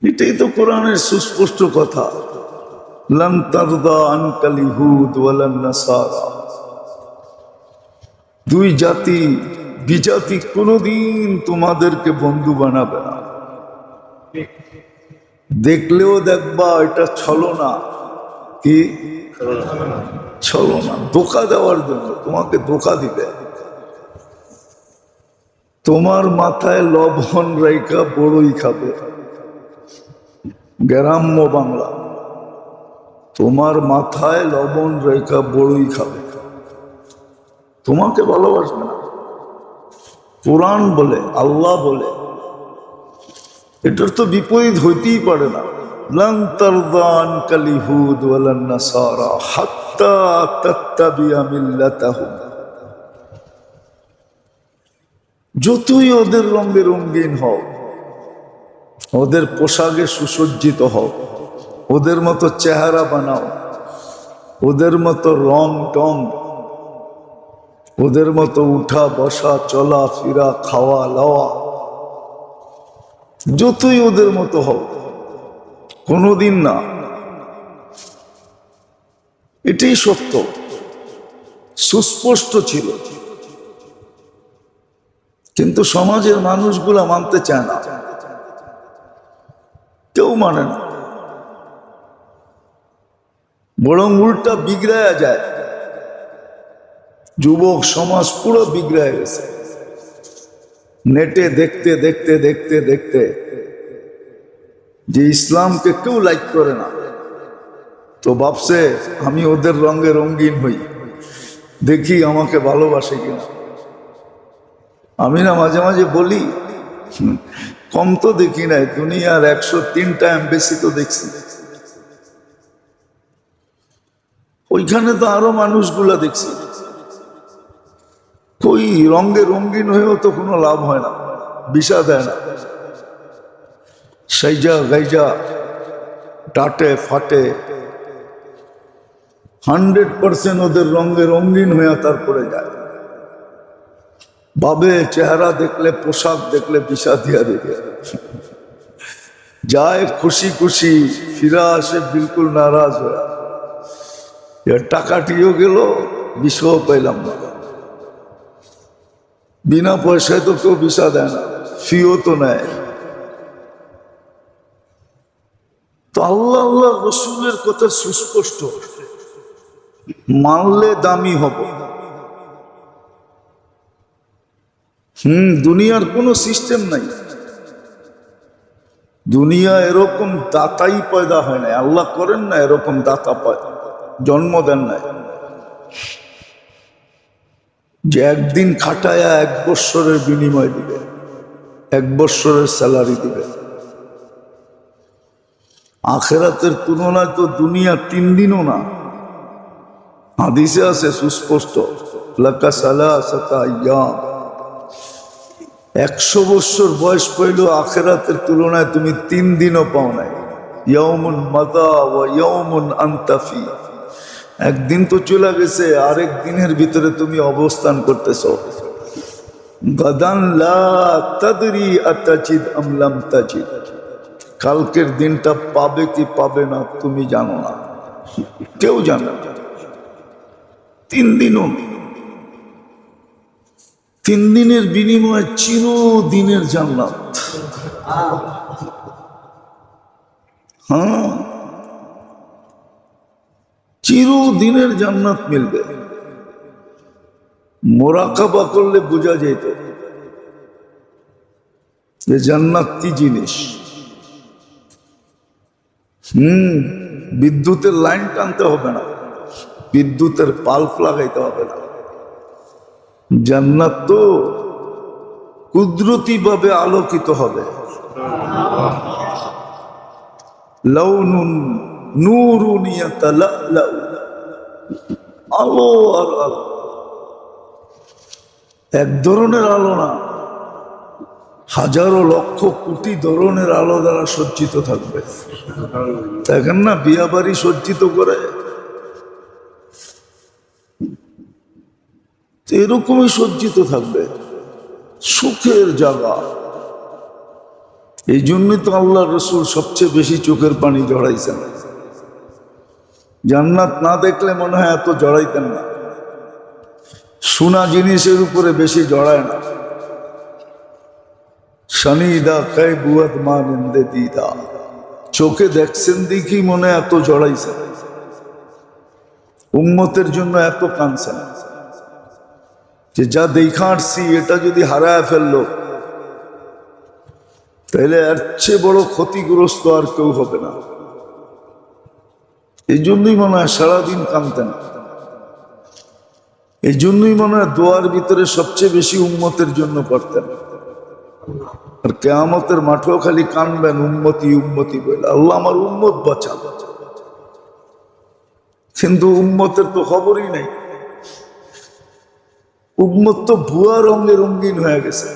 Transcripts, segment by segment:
এটাই তো কোরআনের সুস্পষ্ট কথা। দুই জাতি বিজাতি কোনোদিন তোমাদেরকে বন্ধু বানাবে না। দেখলেও দেখবা এটা ছলনা। কি? ছলনা। ধোকা দেওয়ার জন্য। তোমাকে ধোকা দিবে। তোমার মাথায় লবণ রেখা বড়ই খাবে। গ্রাম্য বাংলা। তোমার মাথায় লবণ রেখা বড়ই খাবে। তোমাকে ভালোবাসবে না। কোরআন বলে, আল্লাহ বলে, এটার তো বিপরীত হইতেই পারে না। যতই ওদের রঙে রঙিন হও ওদের পোশাকে সুসজ্জিত হও। ওদের মতো চেহারা বানাও। ওদের মতো রং টং। ওদের মতো উঠা বসা চলা ফিরা খাওয়া লওয়া। যতই ওদের মতো হও। কোনোদিন না। এটাই সত্য। সুস্পষ্ট ছিল। কিন্তু সমাজের মানুষগুলা মানতে চায় না। মানে না। বরং উল্টা বিগড়ায়া যায়। যুবক সমাজ পুরো বিগড়ায় গেছে। নেটে দেখতে দেখতে দেখতে দেখতে যে ইসলামকে কেউ লাইক করে না। তো ভাবছে, আমি ওদের রঙে রঙিন হই। দেখি আমাকে ভালোবাসে কিনা। আমি না মাঝে মাঝে বলি কম তো দেখি নাই, দুনিয়ার একশো তিনটা বেশি তো দেখছি। ওইখানে তো আরও মানুষগুলা দেখছি। কই রঙে রঙিন হয়েও তো কোনো লাভ হয় না বিষা দেয় না। সাইজা গাইজা, টাটে ফাটে। হান্ড্রেড পার্সেন্ট ওদের রঙে রঙিন হয়ে তারপরে যায়। বাবে চেহারা দেখলে, পোশাক দেখলে বিষা দিয়া দেবে। যায় খুশি খুশি, ফিরা আসে বিলকুল নারাজ হয়ে। টাকাটিও গেল, বিষও পাইলাম না। বিনা পয়সায় তো কেউ বিষা দেয় না, ফিও তো নেয়। তো আল্লাহ আল্লাহ রসুলের কথা সুস্পষ্ট। মানলে দামি হব। হুম, দুনিয়ার কোনো সিস্টেম নাই। দুনিয়া এরকম দাতাই পয়দা হয় না আল্লাহ করেন না এরকম দাতা পায়, জন্ম দেন নাই। যে একদিন খাটায়া এক বৎসরের বিনিময় দিবে, এক বৎসরের স্যালারি দিবে। আখেরাতের তুলনায় তো দুনিয়া তিন দিনও না। হাদিসে আছে সুস্পষ্ট, লাকা সালা সাতা ইয়াম একশো বৎসর বয়স পাইল আখেরাতের তুলনায় তুমি তিন দিনও পাও নাই। ইয়মুন মাদা ও ইয়মুন আন্তাফি। একদিন তো চলে গেছে, আরেক দিনের ভিতরে তুমি অবস্থান করতেছ। গাদান কালকের দিনটা পাবে কি পাবে না তুমি জানো না। কেউ জানে তিন দিনও নেই। তিন দিনের বিনিময়ে চিরদিনের জান্নাত। হ্যাঁ? চিরদিনের জান্নাত মিলবে। মোরাকাবা করলে বোঝা যেত যে জান্নাত কি জিনিস। হুম, বিদ্যুতের লাইন টানতে হবে না। বিদ্যুতের পাল্প লাগাইতে হবে না। জান্নাত তো কুদরতি ভাবে আলোকিত হবে। ইয়াতালাউ আলো। এক ধরনের আলো না, হাজারো লক্ষ কোটি ধরনের আলো দ্বারা সজ্জিত থাকবে। দেখেন না, বিয়া বাড়ি সজ্জিত করে? তো এরকমই সজ্জিত থাকবে। সুখের জায়গা। এই জন্যই তো আল্লাহ রসুল সবচেয়ে বেশি চোখের পানি জড়াইছেন। জান্নাত না দেখলে মনে হয় এত জড়াইতেন না। সোনা জিনিসের উপরে বেশি জড়ায় না। শনিদা कै বুয়াত মা নিন্দে দিদা। চোখে দেখছেন দেখি মনে এত জড়াইছেন। উম্মতের জন্য এত কানছেন যে যা দেখা এটা যদি হারায় ফেলল, তাহলে এর চেয়ে বড় ক্ষতিগ্রস্ত আর কেউ হবে না। এই জন্যই মনে হয় সারাদিন কানতেন এই জন্যই মনে হয় দোয়ার ভিতরে সবচেয়ে বেশি উন্মতের জন্য করতেন আর কেয়ামতের মাঠেও খালি কানবেন উন্মতি উন্মতি বলে আল্লাহ আমার উম্মত বাঁচা কিন্তু উন্মতের তো খবরই নেই। উম্মত তো ভুয়া রঙে রঙিন হয়ে গেছে।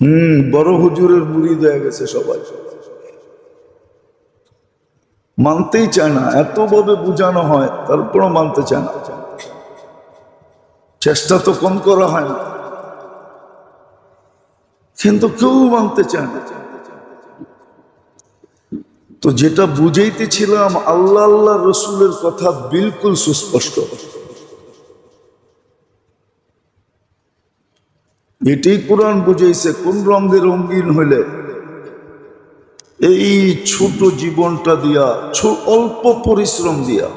হুম, বড় হুজুরের মুড়ি হয়ে গেছে সবাই। মানতেই চায় না, এতভাবে বুঝানো হয়, তারপরও মানতে চায় না। চেষ্টা তো কম করা হয় না। কিন্তু কেউ মানতে চায় না। তো যেটা বুঝাইতেছিলাম, আল্লাহ আল্লাহ রসুলের কথা বিলকুল সুস্পষ্ট। এটাই কোরআন বুঝেছে কোন রঙে রঙিন হইলে? এই ছোট জীবনটা দিয়া অল্প পরিশ্রম দিয়া।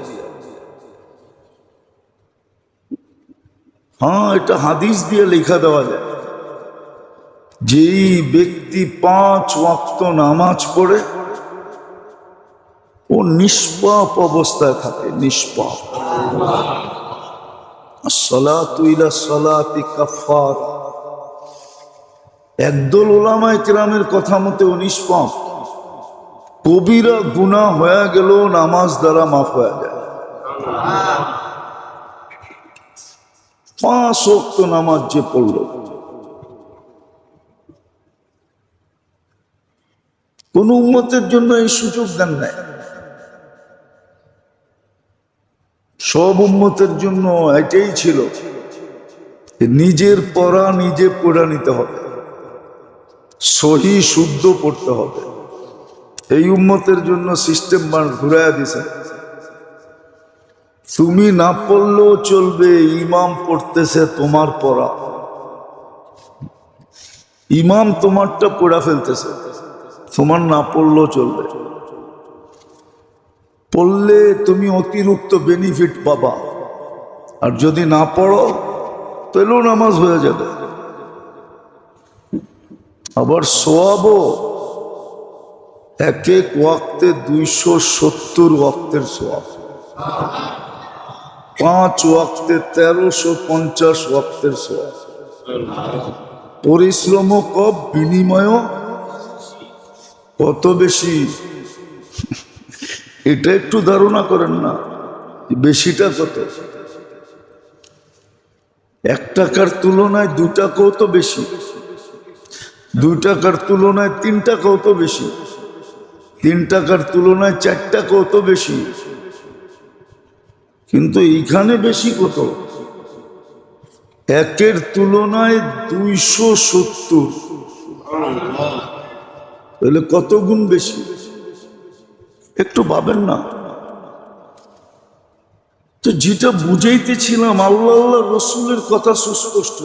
হ্যাঁ এটা হাদিস দিয়ে লেখা দেওয়া যায়। যেই ব্যক্তি পাঁচ ওয়াক্ত নামাজ পড়ে, ও নিষ্পাপ অবস্থায় থাকে, নিষ্পাপ। সলাতু ইলা সলাতি কাফার একদল ওলামায় কেরামের কথা মতে নিষ্পাপ। কবিরা গুণা হয়ে গেল নামাজ দ্বারা মাফ হয়ে যায়। নামাজ যে পড়ল। কোন উন্মতের জন্য এই সুযোগ দেন নাই। সব উন্মতের জন্য এটাই ছিল নিজের পড়া নিজে পড়া নিতে হবে। সহি শুদ্ধ পড়তে হবে। এই উন্মতের জন্য সিস্টেম ঘুরাইয়া দিছে। তুমি না পড়লেও চলবে, ইমাম পড়তেছে তোমার পড়া। ইমাম তোমারটা পড়া ফেলতেছে, তোমার না পড়লেও চলবে। পড়লে তুমি অতিরিক্ত বেনিফিট পাবা। আর যদি না পড়ো তাহলেও নামাজ হয়ে যাবে। আবার সোয়াবও এক এক ওয়াক্তে দুইশো সত্তর ওয়াক্তের সোয়াব। পাঁচ ওয়াক্তে তেরোশো পঞ্চাশ ওয়াক্তের সোয়াব। পরিশ্রম কব বিনিময় কত বেশি। এটা একটু ধারণা করেন না, বেশিটা কত? এক টাকার তুলনায় দু টাকাও তো বেশি। দুই টাকার তুলনায় তিন টাকাও তো বেশি। তিন টাকার তুলনায় চার টাকাও তো বেশি। কিন্তু এইখানে বেশি কত? একের তুলনায় দুইশো সত্তর। তাহলে কত গুণ বেশি? একটু ভাবেন না। তো যেটা বুঝাইতেছিলাম, আল্লাহ আল্লাহ রসুলের কথা সুস্পষ্ট।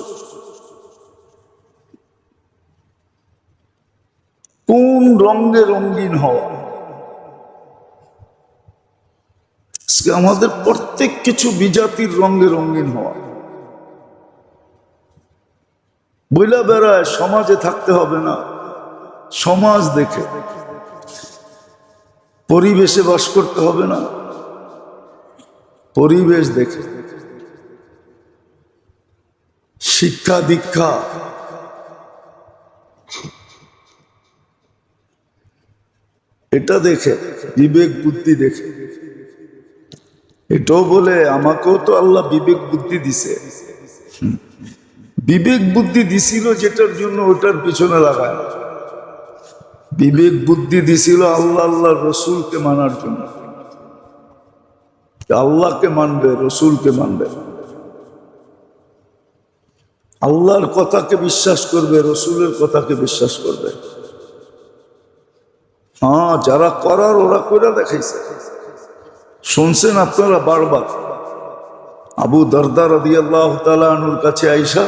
কোন রঙে রঙিন হওয়া? আজকে আমাদের প্রত্যেক কিছু বিজাতির রঙে রঙিন হওয়া। বইলা বেড়ায় সমাজে থাকতে হবে না, সমাজ দেখে। পরিবেশে বাস করতে হবে না, পরিবেশ দেখে। শিক্ষা দীক্ষা এটা দেখে, বিবেক বুদ্ধি দেখে। এটাও বলে, আমাকেও তো আল্লাহ বিবেক বুদ্ধি দিছে। বিবেক বুদ্ধি দিছিল যেটার জন্য ওটার পিছনে লাগায়। বিবেক বুদ্ধি দিছিল আল্লাহ আল্লাহ রসুলকে মানার জন্য। আল্লাহকে মানবে, রসুলকে মানবে। আল্লাহর কথাকে বিশ্বাস করবে, রসুলের কথাকে বিশ্বাস করবে। হ্যাঁ যারা করার, ওরা করে দেখাইছে। শুনছেন আপনারা বারবার? আবু দরদার আল্লাহ তালুর কাছে আইসা,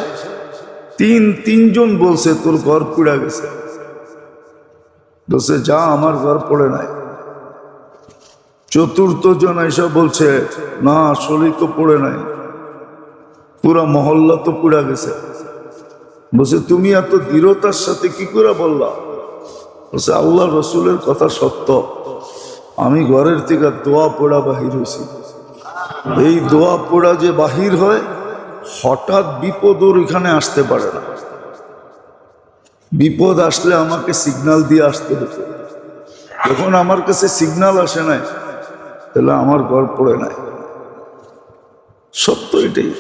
তিন, তিনজন বলছে, তোর ঘর পুড়া গেছে। বলছে, যা, আমার ঘর পড়ে নাই। চতুর্থ জন আইসা বলছে, না শরীর তো পড়ে নাই। পুরা মহল্লা তো পুড়া গেছে। বলছে, তুমি এত দৃঢ়তার সাথে কি করে বললা? বলছে, আল্লাহ রসুলের কথা সত্য। আমি ঘরের থেকে দোয়া পোড়া বাহির হয়েছি। এই দোয়া পোড়া যে বাহির হয়, হঠাৎ বিপদ ওর এখানে আসতে পারে না। বিপদ আসলে আমাকে সিগনাল দিয়ে আসতে হতো। যখন আমার কাছে সিগনাল আসে নাই, তাহলে আমার ঘর পড়ে নাই। সত্য এটাই।